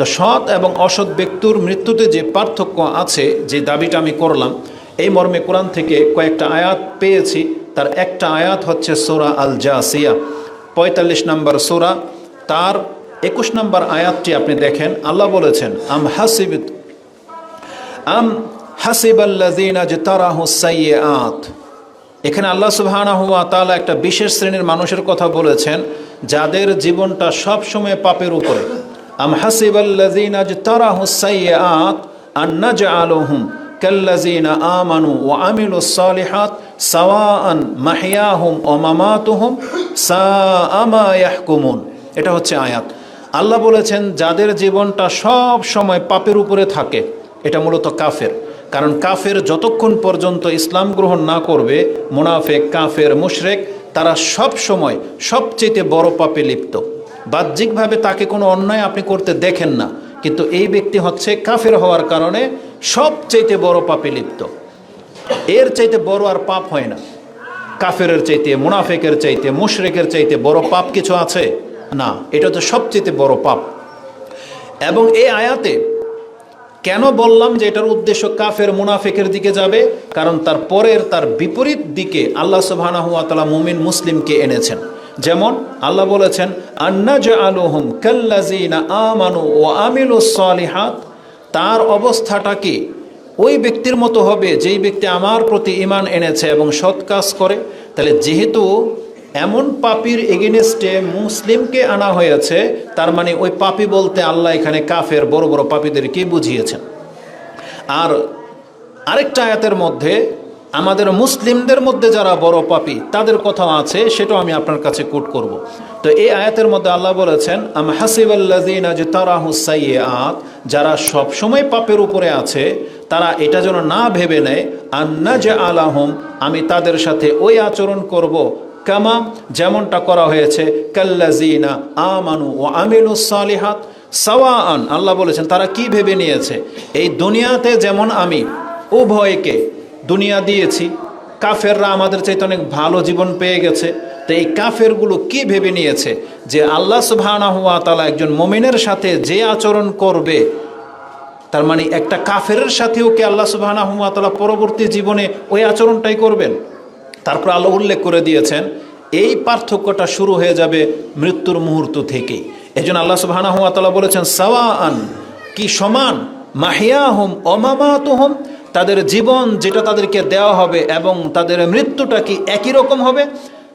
তো সৎ এবং অসৎ ব্যক্তির মৃত্যুতে যে পার্থক্য আছে, যে দাবিটা আমি করলাম, এই মর্মে কোরআন থেকে কয়েকটা আয়াত পেয়েছি। তার একটা আয়াত হচ্ছে সোরা আল জাসিয়া পঁয়তাল্লিশ নম্বর সোরা। তার একুশ নম্বর আয়াতটি আপনি দেখেন, আল্লাহ বলেছেন, আম হাসিবিত আম হাসিবাল্লাযীনা জতারাহু আত এখানে আল্লাহ সুবহানাহু ওয়া তাআলা একটা বিশেষ শ্রেণির মানুষের কথা বলেছেন, যাদের জীবনটা সবসময় পাপের উপরে। আম হাসিবাল্লাযীনা জতারাহু সাইয়্যাত আন নাজআলুহুম কাল্লাযীনা আমানু ওয়া আমিলুস সালিহাত সাওয়াআন মাহইয়াহুম ওয়া মামাতুহুম সাআ মা ইয়াহকুমুন এটা হচ্ছে আয়াত। আল্লাহ বলেছেন, যাদের জীবনটা সব সময় পাপের উপরে থাকে, এটা মূলত কাফের। কারণ কাফের যতক্ষণ পর্যন্ত ইসলাম গ্রহণ না করবে, মোনাফেক, কাফের, মুশরেক, তারা সব সময় সবচেয়ে বড় পাপে লিপ্ত। বাহ্যিকভাবে তাকে কোনো অন্যায় আপনি করতে দেখেন না, কিন্তু এই ব্যক্তি হচ্ছে কাফের হওয়ার কারণে সবচেয়ে বড় পাপে লিপ্ত। এর চাইতে বড় আর পাপ হয় না। কাফেরের চাইতে, মুনাফেকের চাইতে, মুশরেকের চাইতে বড় পাপ কিছু আছে? না, এটা তো সবচেয়ে বড় পাপ। এবং এই আয়াতে কেন বললাম যে এটার উদ্দেশ্য কাফের, মুনাফেকের দিকে যাবে? কারণ তার পরের, তার বিপরীত দিকে আল্লাহ তাআলা মুমিন, মুসলিমকে এনেছেন। যেমন আল্লাহ বলেছেন আন্না আলুহুম কাল্লাযিনা আমানু ও আমিলুস সালিহাত তার অবস্থাটা কি? ওই ব্যক্তির মতো হবে যেই ব্যক্তি আমার প্রতি ইমান এনেছে এবং সৎ কাজ করে। তাহলে যেহেতু এমন পাপির এগেনেস্টে মুসলিমকে আনা হয়েছে, তার মানে ওই পাপি বলতে আল্লাহ এখানে কাফের, বড় বড় পাপীদেরকে বুঝিয়েছেন? আর আরেকটা আয়াতের মধ্যে আমাদের মুসলিমদের মধ্যে যারা বড় পাপি, তাদের কথা আছে, সেটাও আমি আপনার কাছে কোট করব। তো এই আয়াতের মধ্যে আল্লাহ বলেছেন, আম হাসিবাল্লাযিনা যে তারা হুসাইয়াত যারা সবসময় পাপের উপরে আছে, তারা এটা যেন না ভেবে নেয়, আন্না যে আলাহম আমি তাদের সাথে ওই আচরণ করব, কামা যেমনটা করা হয়েছে কাল্লাজিনা আমানু ও আমিলু সালিহাত সাওয়ান আল্লাহ বলেছেন, তারা কি ভেবে নিয়েছে? এই দুনিয়াতে যেমন আমি, উভয়কে দুনিয়া দিয়েছি। কাফেররা আমাদের চাইতে অনেক ভালো জীবন পেয়ে গেছে। তো এই কাফেরগুলো কি ভেবে নিয়েছে? যে আল্লাহ সুবহানাহু ওয়া তাআলা একজন মমিনের সাথে যে আচরণ করবে, তার মানে একটা কাফেরের সাথেও কি আল্লাহ সুবহানাহু ওয়া তাআলা পরবর্তী জীবনে ওই আচরণটাই করবেন? তারপর আল্লাহ উল্লেখ করে দিয়েছেন, এই পার্থক্যটা শুরু হয়ে যাবে মৃত্যুর মুহূর্ত থেকেই এই জন্য আল্লাহ তাআলা বলেছেন সাওয়া আন কি সমান? মাহিয়া হোম অমামাত হোম তাদের জীবন যেটা তাদেরকে দেওয়া হবে এবং তাদের মৃত্যুটা কি একই রকম হবে?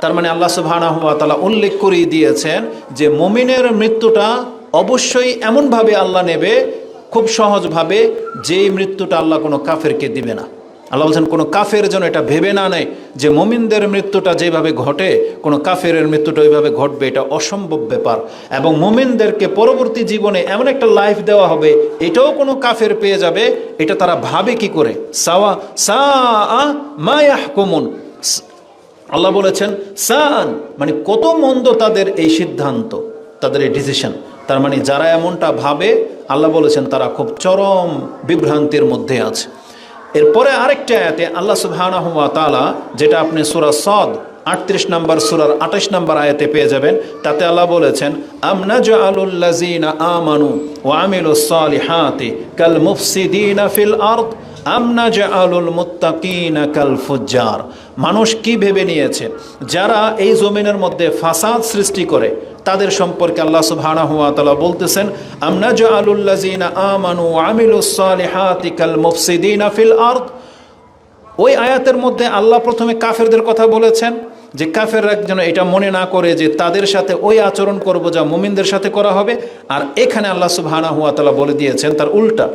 তার মানে আল্লাহ সুবহানাহু ওয়া তাআলা উল্লেখ করিয়ে দিয়েছেন যে মুমিনের মৃত্যুটা অবশ্যই এমনভাবে আল্লাহ নেবে, খুব সহজভাবে যেই মৃত্যুটা আল্লাহ কোনো কাফেরকে দিবে না। আল্লাহ বলছেন, কোনো কাফের যেন এটা ভেবে না নেয় যে মোমিনদের মৃত্যুটা যেভাবে ঘটে, কোনো কাফের মৃত্যুটা ওইভাবে ঘটবে, এটা অসম্ভব ব্যাপার। এবং মোমিনদেরকে পরবর্তী জীবনে এমন একটা লাইফ দেওয়া হবে, এটাও কোনো কাফের পেয়ে যাবে, এটা তারা ভাবে কি করে? সাওয়া সা মায়াহ কমন আল্লাহ বলেছেন সান মানে কত মন্দ তাদের এই সিদ্ধান্ত, তাদের এই ডিসিশন তার মানে যারা এমনটা ভাবে, আল্লাহ বলেছেন তারা খুব চরম বিভ্রান্তির মধ্যে আছে। এরপরে আরেকটা আয়াতে আল্লাহ সুবহানাহু ওয়া তাআলা, যেটা আপনি সূরা সদ আটত্রিশ নম্বর, সুরার আঠাশ নম্বর আয়াতে পেয়ে যাবেন, তাতে আল্লাহ বলেছেন আমনা জাআলুল্লাযীনা আমানু ওয়া আমিলুস সালিহাতি কাল মুফসিদিনা ফিল আরদ আমনা জাআলুল মুত্তাকিনা কাল ফুজ্জার। মানুষ কি ভেবে নিয়েছে? যারা এই জমিনের মধ্যে ফাসাদ সৃষ্টি করে তাদের সম্পর্কে আল্লাহ সুবহানাহু ওয়া তাআলা বলতেছেন আমনা জাআলুল্লাযীনা আমানু আমিলুস সালিহাতি কাল মুফসিদিনা ফিল আরদ। ওই আয়াতের মধ্যে আল্লাহ প্রথমে কাফেরদের কথা বলেছেন, যে কাফের যেন এটা মনে না করে যে তাদের সাথে ওই আচরণ করব যা মুমিনদের সাথে করা হবে। আর এখানে আল্লাহ সুবহানাহু ওয়া তাআলা বলে দিয়েছেন তার উল্টা,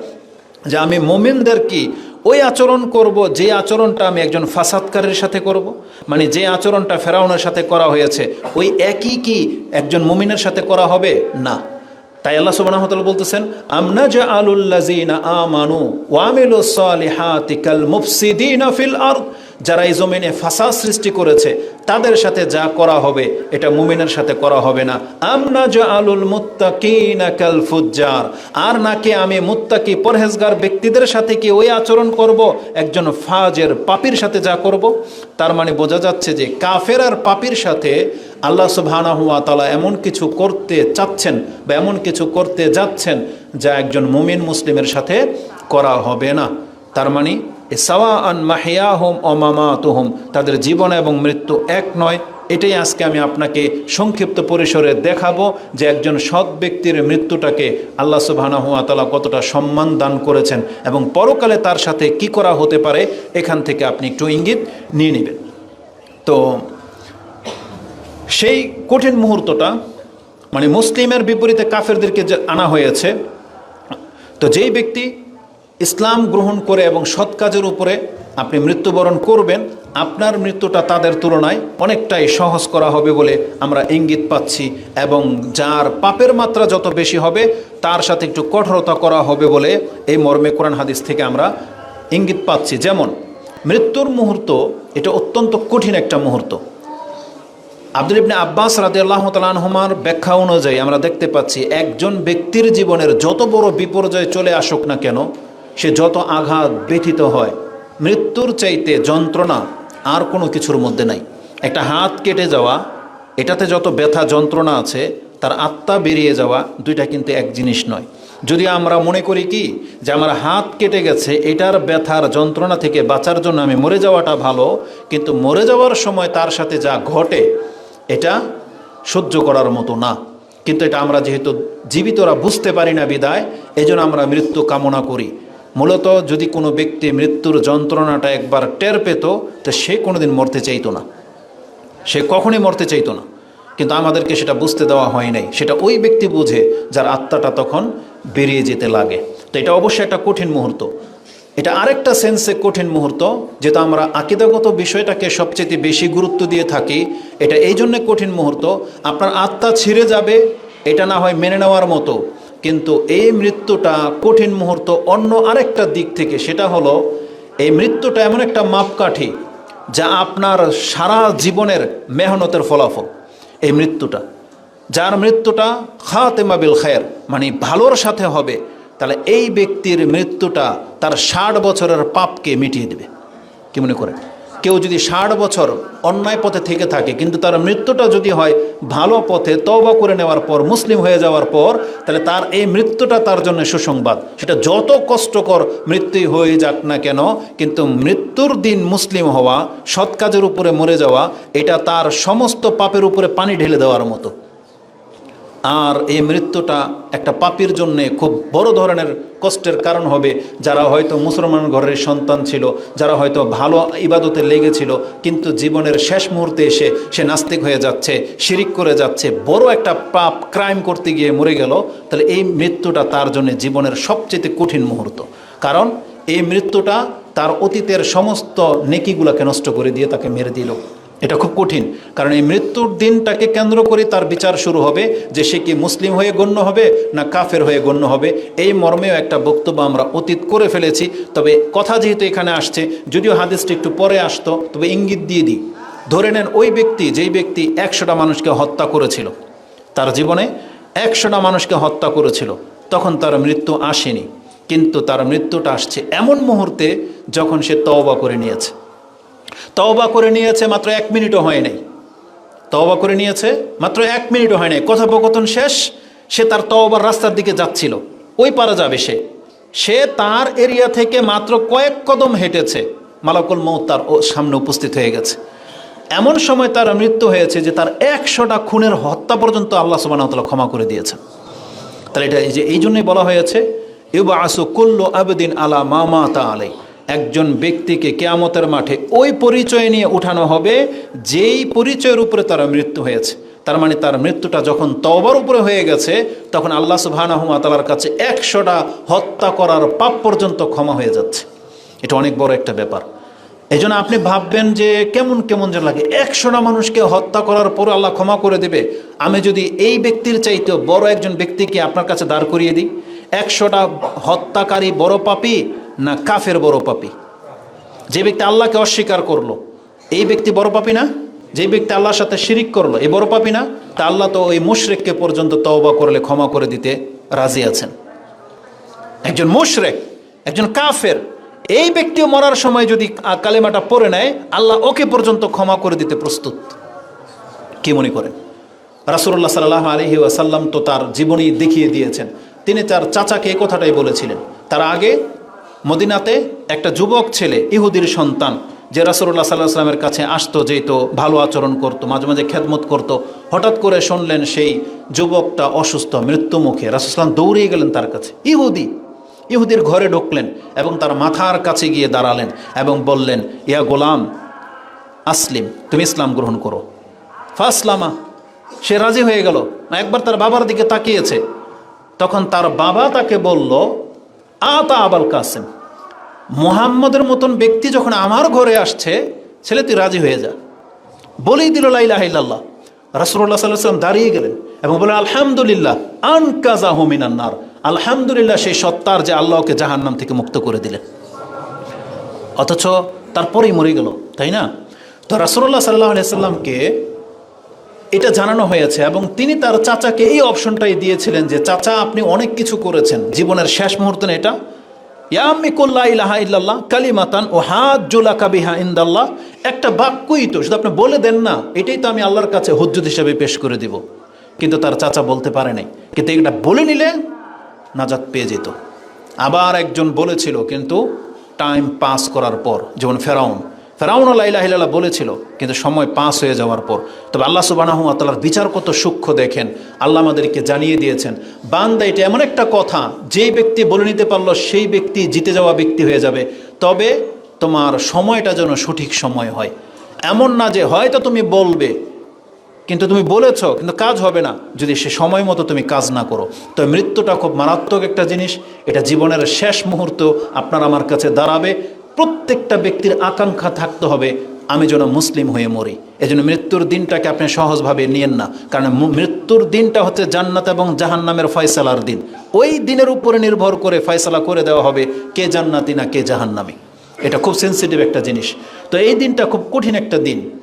যে আমি মোমিনদের কি ওই আচরণ করব, যে আচরণটা আমি একজন ফাসাদকারের সাথে করব মানে যে আচরণটা ফেরাউনের সাথে করা হয়েছে, ওই একই কি একজন মুমিনের সাথে করা হবে? না। তাই আল্লাহ ওয়া বলতেছেন আমনা আলুল্লাজিনা আমানু ওয়া আমিলুস সালিহাতি কাল মুফসিদিনা ফিল আরদ। যারা এই জমিনে ফাসাদ সৃষ্টি করেছে, তাদের সাথে যা করা হবে, এটা মুমিনের সাথে করা হবে না। আমনা যা আলুল মুত্তাকিনা কাল ফুজ্জার আর নাকি আমি মুত্তাকি পরহেজগার ব্যক্তিদের সাথে কি ওই আচরণ করব? একজন ফাজের পাপির সাথে যা করব? তার মানে বোঝা যাচ্ছে যে কাফের আর পাপির সাথে আল্লাহ সুবহানাহু ওয়া তাআলা এমন কিছু করতে চাচ্ছেন বা এমন কিছু করতে যাচ্ছেন যা একজন মুমিন মুসলিমের সাথে করা হবে না। তার মানে সাওয়া আন মামাতুহম। তাদের জীবন এবং মৃত্যু এক নয়। এটাই আজকে আমি আপনাকে সংক্ষিপ্ত পরিসরে দেখাবো যে একজন সৎ ব্যক্তির মৃত্যুটাকে আল্লাহ সুবহানাহু কতটা সম্মান দান করেছেন এবং পরকালে তার সাথে কি করা হতে পারে, এখান থেকে আপনি একটু ইঙ্গিত নিয়ে নেবেন। তো, সেই কঠিন মুহূর্তটা মানে মুসলিমের বিপরীতে কাফেরদেরকে আনা হয়েছে, তো যেই ব্যক্তি ইসলাম গ্রহণ করে এবং সৎ কাজের উপরে আপনি মৃত্যুবরণ করবেন, আপনার মৃত্যুটা তাদের তুলনায় অনেকটাই সহজ করা হবে বলে আমরা ইঙ্গিত পাচ্ছি এবং যার পাপের মাত্রা যত বেশি হবে, তার সাথে একটু কঠোরতা করা হবে বলে এই মর্মে কোরআন হাদিস থেকে আমরা ইঙ্গিত পাচ্ছি। যেমন, মৃত্যুর মুহূর্ত এটা অত্যন্ত কঠিন একটা মুহূর্ত। আব্দুল ইবনে আব্বাস রাতে আল্লাহ তালানহমার ব্যাখ্যা অনুযায়ী আমরা দেখতে পাচ্ছি, একজন ব্যক্তির জীবনের যত বড় বিপর্যয় চলে আসুক না কেন সে যত আঘাত ব্যথিত হয়, মৃত্যুর চাইতে যন্ত্রণা আর কোনো কিছুর মধ্যে নাই। একটা হাত কেটে যাওয়া, এটাতে যত ব্যথা যন্ত্রণা আছে, তার আত্মা বেরিয়ে যাওয়া দুইটা কিন্তু এক জিনিস নয়। যদি আমরা মনে করি কি, যে আমার হাত কেটে গেছে, এটার ব্যথার যন্ত্রণা থেকে বাঁচার জন্য আমি মরে যাওয়াটা ভালো, কিন্তু মরে যাওয়ার সময় তার সাথে যা ঘটে, এটা সহ্য করার মতো না। কিন্তু এটা আমরা যেহেতু জীবিতরা বুঝতে পারি না বিদায়, এজন্য আমরা মৃত্যু কামনা করি। মূলত যদি কোনো ব্যক্তি মৃত্যুর যন্ত্রণাটা একবার টের পেত, তো সে কোনোদিন মরতে চাইতো না। সে কখনই মরতে চাইতো না। কিন্তু আমাদেরকে সেটা বুঝতে দেওয়া হয় নাই। সেটা ওই ব্যক্তি বুঝে যার আত্মাটা তখন বেরিয়ে যেতে লাগে। তো এটা অবশ্যই একটা কঠিন মুহূর্ত। এটা আরেকটা সেন্সে কঠিন মুহূর্ত, যেটা আমরা আকিদাগত বিষয়টাকে সবচেয়ে বেশি গুরুত্ব দিয়ে থাকি। এটা এই জন্যে কঠিন মুহূর্ত, আপনার আত্মা ছিঁড়ে যাবে, এটা না হয় মেনে নেওয়ার মতো। কিন্তু এই মৃত্যুটা কঠিন মুহূর্ত অন্য আরেকটা দিক থেকে, সেটা হলো এই মৃত্যুটা এমন একটা মাপকাঠি যা আপনার সারা জীবনের মেহনতের ফলাফল, এই মৃত্যুটা। যার মৃত্যুটা খাতেমা বিল খায়ের মানে ভালোর সাথে হবে, তাহলে এই ব্যক্তির মৃত্যুটা তার ষাট বছরের পাপকে মিটিয়ে দেবে। কি মনে করেন? কেউ যদি ষাট বছর অন্যায় পথে থেকে থাকে, কিন্তু তার মৃত্যুটা যদি হয় ভালো পথে তবা করে নেওয়ার পর, মুসলিম হয়ে যাওয়ার পর, তাহলে তার এই মৃত্যুটা তার জন্য সুসংবাদ। সেটা যত কষ্টকর মৃত্যু হয়ে যাক না কেন, কিন্তু মৃত্যুর দিন মুসলিম হওয়া, সৎ কাজের উপরে মরে যাওয়া, এটা তার সমস্ত পাপের উপরে পানি ঢেলে দেওয়ার মতো। আর এই মৃত্যুটা একটা পাপির জন্যে খুব বড় ধরনের কষ্টের কারণ হবে। যারা হয়তো মুসলমান ঘরের সন্তান ছিল, যারা হয়তো ভালো ইবাদতে লেগেছিল, কিন্তু জীবনের শেষ মুহূর্তে এসে সে নাস্তিক হয়ে যাচ্ছে, শিরিক করে যাচ্ছে, বড় একটা পাপ, ক্রাইম করতে গিয়ে মরে গেল, তাহলে এই মৃত্যুটা তার জন্য জীবনের সবচেয়ে কঠিন মুহূর্ত। কারণ এই মৃত্যুটা তার অতীতের সমস্ত নেকিগুলোকে নষ্ট করে দিয়ে তাকে মেরে দিল। এটা খুব কঠিন, কারণ এই মৃত্যুর দিনটাকে কেন্দ্র করে তার বিচার শুরু হবে, যে সে কি মুসলিম হয়ে গণ্য হবে না কাফের হয়ে গণ্য হবে। এই মর্মেও একটা বক্তব্য আমরা অতীত করে ফেলেছি, তবে কথা যেহেতু এখানে আসছে, যদিও হাদিসটি একটু পরে আসতো, তবে ইঙ্গিত দিয়ে দিই। ধরে নেন ওই ব্যক্তি, যেই ব্যক্তি একশোটা মানুষকে হত্যা করেছিল, তার জীবনে একশোটা মানুষকে হত্যা করেছিল, তখন তার মৃত্যু আসেনি, কিন্তু তার মৃত্যুটা আসছে এমন মুহূর্তে যখন সে তওবা করে নিয়েছে। তওবা করে নিয়েছে মাত্র এক মিনিটও হয় নাই। তওবা করে নিয়েছে মাত্র এক মিনিটও হয় নাই। কথোপকথন শেষ, সে তার তওবার রাস্তার দিকে যাচ্ছিল। ওই পারা যাবে সে। সে তার এরিয়া থেকে মাত্র কয়েক কদম হেঁটেছে। মালাকুল মৌ তার সামনে উপস্থিত হয়ে গেছে। এমন সময় তার মৃত্যু হয়েছে যে তার একশোটা খুনের হত্যা পর্যন্ত আল্লাহ সুবাহতাল্লাহ ক্ষমা করে দিয়েছেন তাহলে এটা এই যে, এই জন্যই বলা হয়েছে ইউবা আসু কুল্লু আবেদিন আলা মামা তা আলাই একজন ব্যক্তিকে কেয়ামতের মাঠে ওই পরিচয় নিয়ে উঠানো হবে, যেই পরিচয়ের উপরে তার মৃত্যু হয়েছে। তার মানে তার মৃত্যুটা যখন তওবার উপরে হয়ে গেছে, তখন আল্লাহ সুবাহানহমা তালার কাছে একশোটা হত্যা করার পাপ পর্যন্ত ক্ষমা হয়ে যাচ্ছে। এটা অনেক বড় একটা ব্যাপার। এই আপনি ভাববেন যে কেমন কেমন যেন লাগে। একশোটা মানুষকে হত্যা করার পর আল্লাহ ক্ষমা করে দেবে। আমি যদি এই ব্যক্তির চাইতেও বড় একজন ব্যক্তিকে আপনার কাছে দাঁড় করিয়ে দিই, একশোটা হত্যাকারী বড় পাপি না কাফের বড় পাপি। যে ব্যক্তি আল্লাহকে অস্বীকার করল, এই ব্যক্তি বড় পাপি না? যে ব্যক্তি আল্লাহর সাথে শিরিক করল এই বড় পাপি না? তা আল্লাহ তো ওই মুশরেককে পর্যন্ত তওবা করলে ক্ষমা করে দিতে রাজি আছেন। একজন মুশরেক, একজন কাফের, এই ব্যক্তিও মরার সময় যদি কালেমাটা পড়ে নেয়, আল্লাহ ওকে পর্যন্ত ক্ষমা করে দিতে প্রস্তুত। কি মনে করেন? রাসুল্লাহ সাল্লাহ আলহি ওয়াসাল্লাম তো তার জীবনী দেখিয়ে দিয়েছেন। তিনি তার চাচাকে এই কথাটাই বলেছিলেন, তার আগে মদিনাতে একটা যুবক ছেলে, ইহুদির সন্তান, যে রাসুল্লাহ সাল্লাহ সাল্লামের কাছে আসতো, যেত, ভালো আচরণ করতো, মাঝে মাঝে খেদমত করত, হঠাৎ করে শুনলেন সেই যুবকটা অসুস্থ, মৃত্যুমুখে। রাসুলাম দৌড়িয়ে গেলেন তার কাছে। ইহুদি! ইহুদির ঘরে ঢুকলেন এবং তার মাথার কাছে গিয়ে দাঁড়ালেন এবং বললেন, ইয়া গোলাম, আসলিম, তুমি ইসলাম গ্রহণ করো। ফাসলামা, সে রাজি হয়ে গেল। একবার তার বাবার দিকে তাকিয়েছে। তখন তার বাবা তাকে বলল আতা আবাল কাসেম। মোহাম্মদের মতন ব্যক্তি যখন আমার ঘরে আসছে, ছেলে তুই রাজি হয়ে যা। বলেই দিল লাইলাহ ইল্লাল্লাহ। রাসুল্লাহ সাল্লাহ সাল্লাম দাঁড়িয়ে গেলেন এবং বলে আলহামদুলিল্লাহ আনকাজা হোমিনান্নার আলহামদুলিল্লাহ, সেই সত্তার যে আল্লাহকে জাহান্নাম থেকে মুক্ত করে দিলেন। অথচ তারপরেই মরে গেল, তাই না? তো রাসুল্লাহ সাল্লাহ আলাইসাল্লামকে এটা জানানো হয়েছে এবং তিনি তার চাচাকে এই অপশনটাই দিয়েছিলেন যে, চাচা, আপনি অনেক কিছু করেছেন। জীবনের শেষ মুহূর্তে এটা। ইয়ামিকুল্লাহ ইলাহা ইল্লাল্লাহ ও ইন্দাল্লাহ। একটা বাক্যই তো, শুধু আপনি বলে দেন না, এটাই তো আমি আল্লাহর কাছে হিসাবে পেশ করে দিব। কিন্তু তার চাচা বলতে কিন্তু এটা বলে নিলে পেয়ে যেত। আবার একজন বলেছিল, কিন্তু টাইম পাস করার পর, যেমন ফেরাউন ফেরাউন লাইলাহিল্লাহ বলেছিল, কিন্তু সময় পাস হয়ে যাওয়ার পর। তবে আল্লাহ সুবানাহু আতালার বিচার কত সূক্ষ্ম দেখেন। আল্লাহ আমাদেরকে জানিয়ে দিয়েছেন, বান্দা, এটা এমন একটা কথা, যেই ব্যক্তি বলে নিতে পারল, সেই ব্যক্তি জিতে যাওয়া ব্যক্তি হয়ে যাবে। তবে তোমার সময়টা যেন সঠিক সময় হয়। এমন না যে হয়তো তুমি বলবে, কিন্তু তুমি বলেছ, কিন্তু কাজ হবে না, যদি সে সময় মতো তুমি কাজ না করো। তো মৃত্যুটা খুব মারাত্মক একটা জিনিস, এটা জীবনের শেষ মুহূর্ত আপনার আমার কাছে দাঁড়াবে। প্রত্যেকটা ব্যক্তির আকাঙ্ক্ষা থাকতে হবে, আমি যেন মুসলিম হয়ে মরি। এজন্য মৃত্যুর দিনটাকে আপনি সহজভাবে নিয়েন না। কারণ মৃত্যুর দিনটা হচ্ছে জান্নাত এবং জাহান্নামের ফয়সালার দিন। ওই দিনের উপরে নির্ভর করে ফয়সালা করে দেওয়া হবে, কে জান্নাতি না কে জাহান্নামি। এটা খুব সেন্সিটিভ একটা জিনিস। তো এই দিনটা খুব কঠিন একটা দিন।